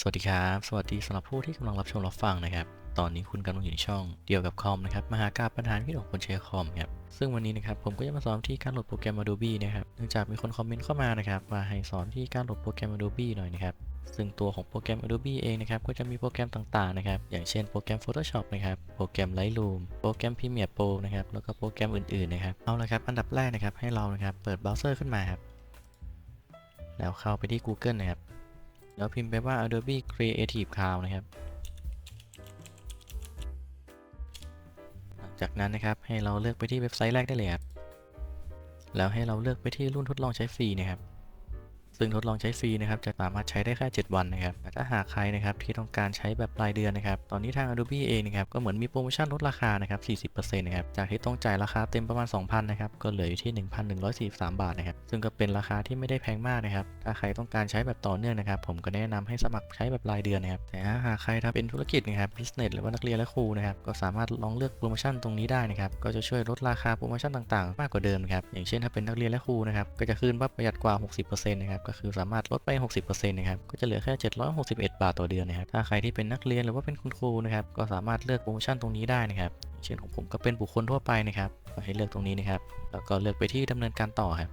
สวัสดีครับ สวัสดีสำหรับผู้ที่กำลังรับชมรับฟังนะครับ ตอนนี้คุณกำลังอยู่ในช่องเดียวกับคอมนะครับ มหากาพย์ปัญหาที่ของคนใช้คอมครับ ซึ่งวันนี้นะครับผมก็จะมาสอนที่การโหลดโปรแกรม Adobe นะครับ เนื่องจากมีคนคอมเมนต์เข้ามานะครับว่าให้สอนที่การโหลดโปรแกรม Adobe หน่อยนะครับ ซึ่งตัวของโปรแกรม Adobe เองนะครับก็จะมีโปรแกรมต่างๆนะครับ อย่างเช่นโปรแกรม Photoshop นะครับ โปรแกรม Lightroom โปรแกรม Premiere Pro นะครับ แล้วก็โปรแกรมอื่นๆนะครับ เอาละครับ อันดับแรกนะครับให้เรานะครับเปิดเบราว์เซอร์ขึ้นมาครับ แล้วเข้าไปที่ Google นะครับ เดี๋ยวพิมพ์ไปว่า Adobe Creative Cloud นะครับ หลังจากนั้นนะครับให้เราเลือกไปที่เว็บไซต์แรกได้เลยครับ แล้วให้เราเลือกไปที่รุ่นทดลองใช้ฟรีนะครับ ซึ่งทดลองใช้ฟรีนะครับจะสามารถใช้ได้แค่ 7 วันนะครับแต่ถ้าหากใครนะครับที่ต้องการใช้แบบรายเดือนนะครับตอนนี้ทาง Adobe เองนะครับก็เหมือนมีโปรโมชั่นลดราคานะครับ 40%นะครับจากที่ต้องจ่ายราคาเต็มประมาณ 2,000นะครับก็เหลืออยู่ที่ 1,143 บาทนะครับซึ่งก็เป็นราคาที่ไม่ได้แพงมากนะครับถ้าใครต้องการใช้แบบต่อเนื่องนะครับผมก็แนะนำให้สมัครใช้แบบรายเดือนนะครับแต่ถ้าหากใครทำเป็นธุรกิจนะครับ business หรือว่านักเรียนและครูนะครับก็สามารถลองเลือกโปรโมชั่นตรงนี้ได้นะครับก็จะช่วยลดราคาโปรโมชั่นต่างๆ มากกว่าเดิมครับอย่างเช่นถ้าเป็นนักเรียนและครูนะครับก็จะขึ้นว่าประหยัดกว่า 60%นะครับก็คือสามารถลดไป 60%นะครับก็จะเหลือแค่ 761 บาทต่อเดือนนะครับถ้าใครที่เป็นนักเรียนหรือว่าเป็นคุณครูนะครับก็สามารถเลือกโปรโมชั่นตรงนี้ได้นะครับเช่นของผมก็เป็นบุคคลทั่วไปนะครับก็ให้เลือกตรงนี้นะครับแล้วก็เลือกไปที่ดำเนินการต่อครับ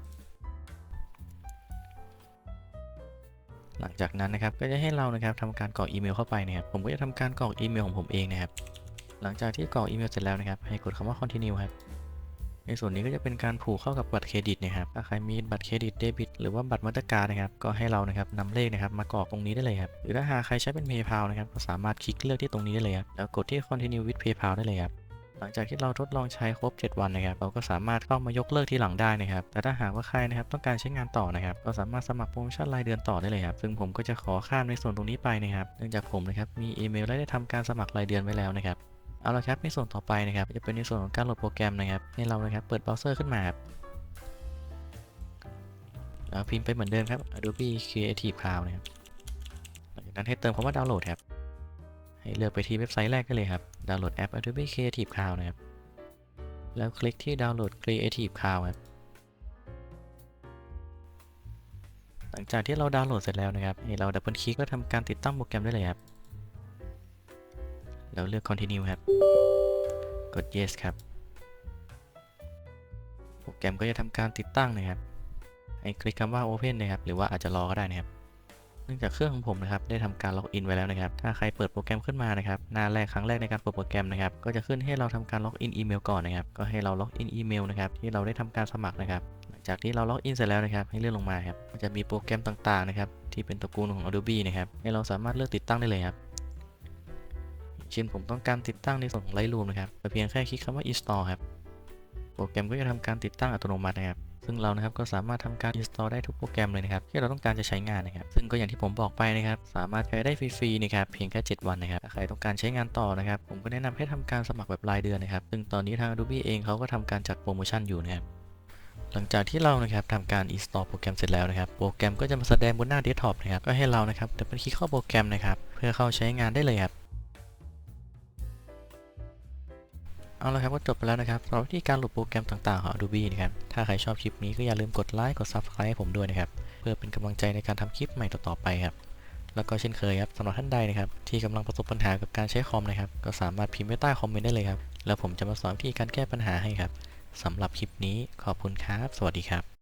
หลังจากนั้นนะครับก็จะให้เรานะครับทำการกรอกอีเมลเข้าไปนะครับผมก็จะทำการกรอกอีเมลของผมเองนะครับหลังจากที่กรอกอีเมลเสร็จแล้วนะครับให้กดคำว่า continue ครับ ในส่วนนี้ก็จะเป็นการผูกเข้ากับบัตรเครดิตนะครับ ถ้าใครมีบัตรเครดิตเดบิตหรือว่าบัตรมาตรการนะครับ ก็ให้เรานะครับนำเลขนะครับมากรอกตรงนี้ได้เลยครับ หรือถ้าหากใครใช้เป็น PayPal นะครับ ก็สามารถคลิกเลือกที่ตรงนี้ได้เลยครับ แล้วกดที่ continue with PayPal ได้เลยครับหลังจากที่เราทดลองใช้ครบ 7 วันนะครับ เราก็สามารถเข้ามายกเลิกที่หลังได้นะครับ แต่ถ้าหากว่าใครนะครับต้องการใช้งานต่อนะครับ ก็สามารถสมัครโปรโมชั่นรายเดือนต่อได้เลยครับ ซึ่งผมก็จะขอข้ามในส่วนตรงนี้ไปนะครับ เนื่องจากผมนะครับมีอีเมลและได้ทำการสมัครรายเดือนไว้แล้วนะครับ เอาละครับในส่วนต่อไปนะครับจะเป็นในส่วนของการโหลดโปรแกรมนะครับให้เรานะครับเปิดเบราว์เซอร์ขึ้นมาครับพิมพ์ไปเหมือนเดิมครับ Adobe Creative Cloud นะครับหลังจากนั้นให้เติมคำว่าดาวน์โหลดครับ ให้เลือกไปที่เว็บไซต์แรกได้เลยครับ ดาวน์โหลดแอป Adobe Creative Cloud นะครับ แล้วคลิกที่ดาวน์โหลด Creative Cloud ครับ หลังจากที่เราดาวน์โหลดเสร็จแล้วนะครับ ให้เราดับเบิลคลิกเพื่อทำการติดตั้งโปรแกรมได้เลยครับ แล้วเลือก continue ครับ กด yes ครับ โปรแกรมก็จะทำการติดตั้งนะครับให้คลิกคำว่า open นะครับ หรือว่าอาจจะรอก็ได้นะครับ เนื่องจากเครื่องของผมนะครับ ได้ทำการล็อกอินไว้แล้วนะครับ ถ้าใครเปิดโปรแกรมขึ้นมานะครับ หน้าแรกครั้งแรกในการเปิดโปรแกรมนะครับ ก็จะขึ้นให้เราทำการล็อกอินอีเมลก่อนนะครับ ก็ให้เราล็อกอินอีเมลนะครับ ที่เราได้ทำการสมัครนะครับหลังจากที่เราล็อกอินเสร็จแล้วนะครับ ให้เลื่อนลงมาครับ มันจะมีโปรแกรมต่างๆนะครับ ที่เป็นตระกูลของ Adobe นะครับ ให้เราสามารถเลือกติดตั้งได้เลยครับ เช่นผมต้องการติดตั้งในส่วนของ Lightroom นะครับเพียงแค่คลิกคำว่า install ครับ โปรแกรมก็จะทำการติดตั้งอัตโนมัตินะครับ ซึ่งเรานะครับก็สามารถทำการ install ได้ทุกโปรแกรมเลยนะครับ ที่เราต้องการจะใช้งานนะครับ ซึ่งก็อย่างที่ผมบอกไปนะครับ สามารถใช้ได้ฟรีๆนะครับ เพียงแค่ 7 วันนะครับถ้าใครต้องการใช้งานต่อนะครับ ผมก็แนะนำให้ทำการสมัครแบบรายเดือนนะครับ ซึ่งตอนนี้ทาง Adobe เองเขาก็ทำการจัดโปรโมชั่นอยู่นะครับหลังจากที่เรานะครับทำการ install โปรแกรมเสร็จแล้วนะครับ โปรแกรมก็จะมาแสดงบนหน้าเดสก์ท็อปนะครับ ก็ให้เรานะครับดับเบิลคลิกเข้าโปรแกรมนะครับ เพื่อเข้าใช้งานได้เลยครับ เอาละครับก็จบไปแล้วนะครับสำหรับวิธีการโหลดโปรแกรมต่างๆของ Adobe นะครับ ถ้าใครชอบคลิปนี้ก็อย่าลืมกดไลค์ กด Subscribe ให้ผมด้วยนะครับ เพื่อเป็นกำลังใจในการทำคลิปใหม่ต่อๆไปครับ แล้วก็เช่นเคยครับสำหรับท่านใดนะครับที่กำลังประสบปัญหากับการใช้คอมนะครับ ก็สามารถพิมพ์ไว้ใต้คอมเมนต์ได้เลยครับ แล้วผมจะมาสอนวิธีการแก้ปัญหาให้ครับสำหรับคลิปนี้ขอบคุณครับ สวัสดีครับ